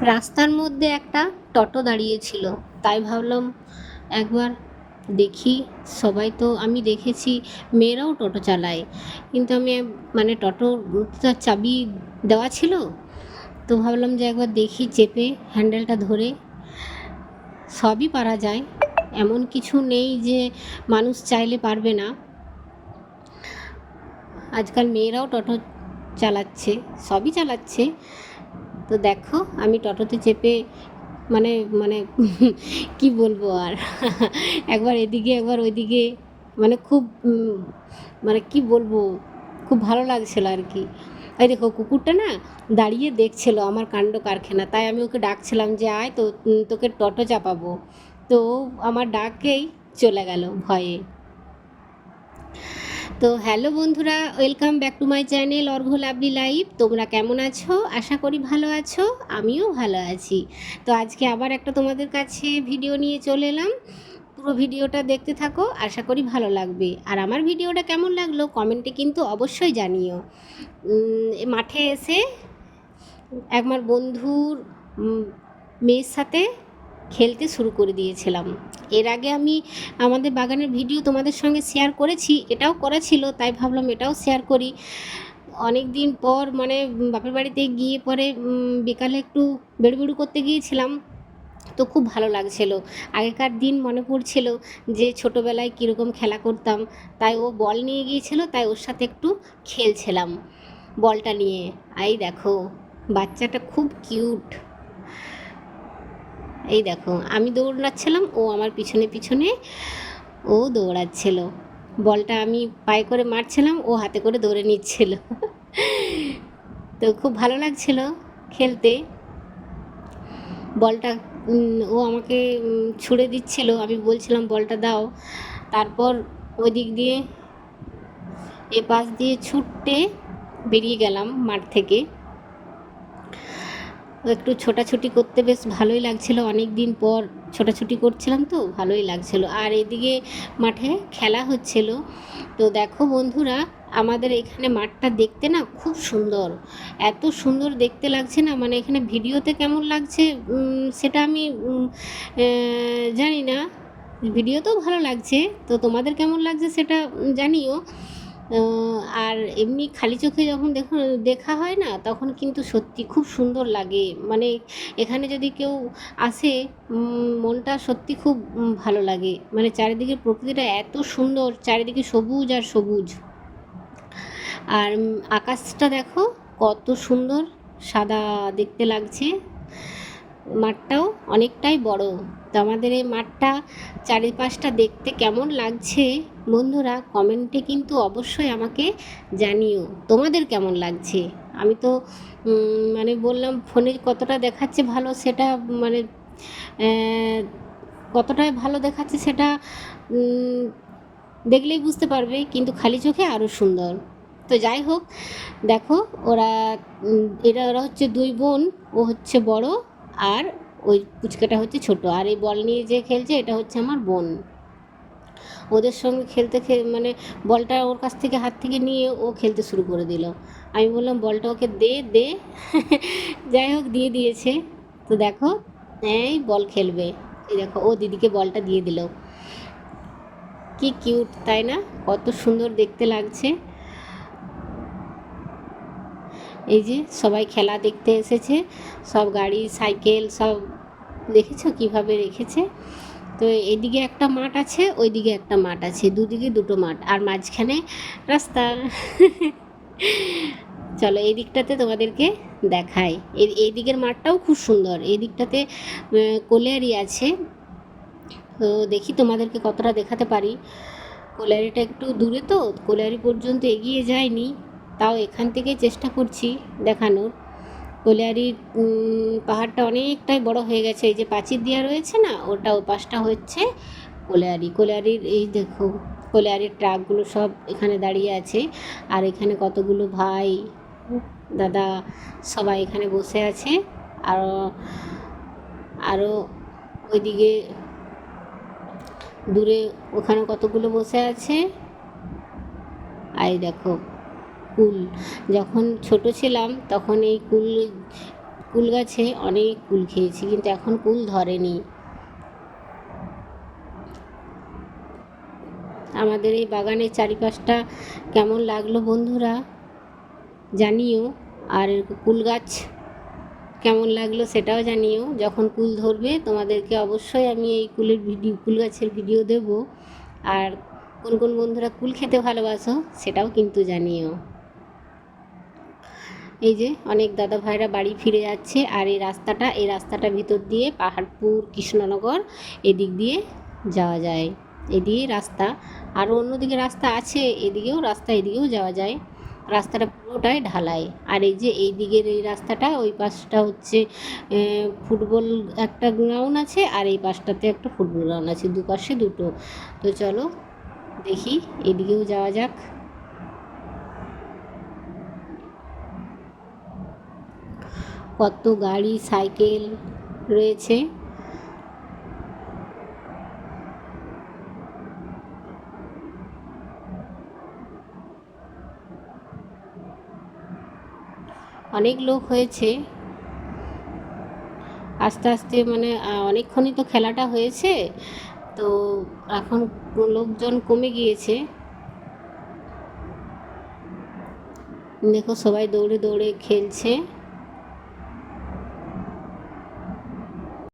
রাস্তার মধ্যে একটা টোটো দাঁড়িয়েছিল তাই ভাবলাম একবার দেখি। সবাই তো আমি দেখেছি, মেয়েরাও টোটো চালায়। কিন্তু আমি মানে টোটো চাবি দেওয়া ছিল। তো ভাবলাম যে একবার দেখি, চেপে হ্যান্ডেলটা ধরে সবই পারা যায়। এমন কিছু নেই যে মানুষ চাইলে পারবে না। আজকাল মেয়েরাও টোটো চালাচ্ছে, সবই চালাচ্ছে। তো দেখো, আমি টোটোতে চেপে মানে মানে কি বলব আর? একবার এদিকে, একবার ওইদিকে মানে খুব মানে কি বলব, খুব ভালো লাগছিল আর কি। এই দেখো, কুকুরটা না দাঁড়িয়ে দেখছিল আমার কাণ্ড কারখানা, তাই আমি ওকে ডাকছিলাম যে, আয় তো তোকে টোটো চাপাবো। তো আমার ডাকেই চলে গেল ভয়ে। তো হ্যালো বন্ধুরা, welcome back to my channel Argha lovely live তোমরা কেমন আছো? আশা করি ভালো আছো, আমিও ভালো আছি। তো আজকে আবার একটা তোমাদের কাছে ভিডিও নিয়ে চলে এলাম। পুরো ভিডিওটা দেখতে থাকো, আশা করি ভালো লাগবে। আর আমার ভিডিওটা কেমন লাগল কমেন্টে কিন্তু অবশ্যই জানিও। মাঠে এসে একবার বন্ধুর মেয়ের সাথে খেলতে শুরু করে দিয়েছিলাম। এর আগে আমি আমাদের বাগানের ভিডিও তোমাদের সঙ্গে শেয়ার করেছি, এটাও করা ছিল, তাই ভাবলাম এটাও শেয়ার করি। অনেক দিন পর মানে বাপের বাড়িতে গিয়ে পরে বিকালে একটু বেড়ুবেড়ু করতে গিয়েছিলাম, তো খুব ভালো লাগছিল। আগেকার দিন মনে পড়ছিল যে ছোটোবেলায় কীরকম খেলা করতাম, তাই ও বল নিয়ে গিয়েছিল, তাই ওর সাথে একটু খেলছিলাম বলটা নিয়ে। আই দেখো, বাচ্চাটা খুব কিউট এই দেখো, আমি দৌড়াচ্ছিলাম, ও আমার পিছনে পিছনে, ও দৌড়াচ্ছিল। বলটা আমি পায়ে করে মারছিলাম, ও হাতে করে দৌড়ে নিচ্ছিল। তো খুব ভালো লাগছিল খেলতে। বলটা ও আমাকে ছুঁড়ে দিচ্ছিল, আমি বলছিলাম, বলটা দাও। তারপর ওই দিক দিয়ে এ পাশ দিয়ে ছুটতে বেরিয়ে গেলাম মাঠ থেকে। একটু ছোটাছুটি করতে বেশ ভালোই লাগছিল। অনেক দিন পর ছোটাছুটি করছিলাম তো, ভালোই লাগছিল। আর এদিকে মাঠে খেলা হচ্ছিল। তো দেখো বন্ধুরা, আমাদের এখানে মাঠটা দেখতে না খুব সুন্দর। এত সুন্দর দেখতে লাগছে না মানে এখানে ভিডিওতে কেমন লাগছে সেটা আমি জানি না। ভিডিওতেও ভালো লাগছে। তো তোমাদের কেমন লাগছে সেটা জানিও। আর এমনি খালি চোখে যখন দেখো, দেখা হয় না, তখন কিন্তু সত্যি খুব সুন্দর লাগে। মানে এখানে যদি কেউ আসে মনটা সত্যি খুব ভালো লাগে। মানে চারিদিকে প্রকৃতিটা এত সুন্দর, চারিদিকে সবুজ আর সবুজ। আর আকাশটা দেখো, কত সুন্দর, সাদা দেখতে লাগছে। মাঠটাও অনেকটাই বড়। তো আমাদের এই মাঠটা চারিপাশটা দেখতে কেমন লাগছে বন্ধুরা কমেন্টে কিন্তু অবশ্যই আমাকে জানিও। তোমাদের কেমন লাগছে? আমি তো মানে বললাম ফোনে কতটা দেখাচ্ছে ভালো সেটা মানে কতটাই ভালো দেখাচ্ছে সেটা দেখলেই বুঝতে পারবে, কিন্তু খালি চোখে আরও সুন্দর। তো যাই হোক, দেখো ওরা এরা, ওরা হচ্ছে দুই বোন, ও হচ্ছে বড় আর ওই পুচকাটা হচ্ছে ছোট। আর এই বল নিয়ে যে খেলছে, এটা হচ্ছে আমার বোন। ওদের সঙ্গে খেলতে মানে বলটা ওর কাছ থেকে, হাত থেকে নিয়ে ও খেলতে শুরু করে দিল। আমি বললাম, বলটা ওকে দে দে। যাই হোক, দিয়ে দিয়েছে। তো দেখো, এই বল খেলবে। এই দেখো, ও দিদিকে বলটা দিয়ে দিল। কি কিউট, তাই না? কত সুন্দর দেখতে লাগছে। এই যে সবাই খেলা দেখতে এসেছে, সব গাড়ি, সাইকেল সব দেখেছ কীভাবে রেখেছে? তো এদিকে একটা মাঠ আছে, ওইদিকে একটা মাঠ আছে, দুদিকে দুটো মাঠ আর মাঝখানে রাস্তা। চলো এই দিকটাতে তোমাদেরকে দেখাই। এই দিকের মাঠটাও খুব সুন্দর, এই দিকটাতে কোলিয়ারি আছে। তো দেখি তোমাদেরকে কতটা দেখাতে পারি। কোলিয়ারিটা একটু দূরে তো কোলিয়ারি পর্যন্ত এগিয়ে যায়নি। তাও এখান থেকে চেষ্টা করছি দেখানোর। কোলিয়ারির পাহাড়টা অনেকটাই বড় হয়ে গেছে। এই যে প্রাচীর দেওয়া রয়েছে না, ওটা ও পাশটা হচ্ছে কোলিয়ারি কোলিয়ারির এই দেখো কোলিয়ারির ট্রাকগুলো সব এখানে দাঁড়িয়ে আছে। আর এখানে কতগুলো ভাই, দাদা সবাই এখানে বসে আছে। আর আরও ওইদিকে দূরে ওখানে কতগুলো বসে আছে? আর এই দেখো। কুল। যখন ছোট ছিলাম, তখন এই কুল কুল গাছে অনেক কুল খেয়েছি, কিন্তু এখন কুল ধরেনি। আমাদের এই বাগানের চারিপাশটা কেমন লাগল বন্ধুরা জানিও, আর কুল গাছ কেমন লাগল সেটাও জানিও। যখন কুল ধরবে, তোমাদেরকে অবশ্যই আমি এই কুলের ভিডিও, কুল গাছের ভিডিও দেব। আর কোন কোন বন্ধুরা কুল খেতে ভালোবাসো, সেটাও কিন্তু জানিও। এই যে অনেক দাদা ভাইরা বাড়ি ফিরে যাচ্ছে আর এই রাস্তাটা এই রাস্তাটা ভিতর দিয়ে পাহাড়পুর, কৃষ্ণনগর এদিক দিয়ে যাওয়া যায়। এদিকে রাস্তা। আরও অন্যদিকে রাস্তা আছে, এদিকেও রাস্তা, এদিকেও যাওয়া যায়। রাস্তাটা পুরোটাই ঢালাই। আর এই যে এই দিকের এই রাস্তাটা, ওই পাশটা হচ্ছে ফুটবল একটা গ্রাউন্ড আছে আর এই পাশটাতে একটা ফুটবল গ্রাউন্ড আছে, দুপাশে দুটো। তো চলো দেখি, এদিকেও যাওয়া যাক। কত গাড়ি, সাইকেল রয়েছে। অনেক লোক হয়েছে। আস্তে আস্তে মানে অনেকক্ষণই তো খেলাটা হয়েছে। তো এখন লোকজন কমে গিয়েছে। দেখো সবাই দৌড়ে দৌড়ে খেলছে।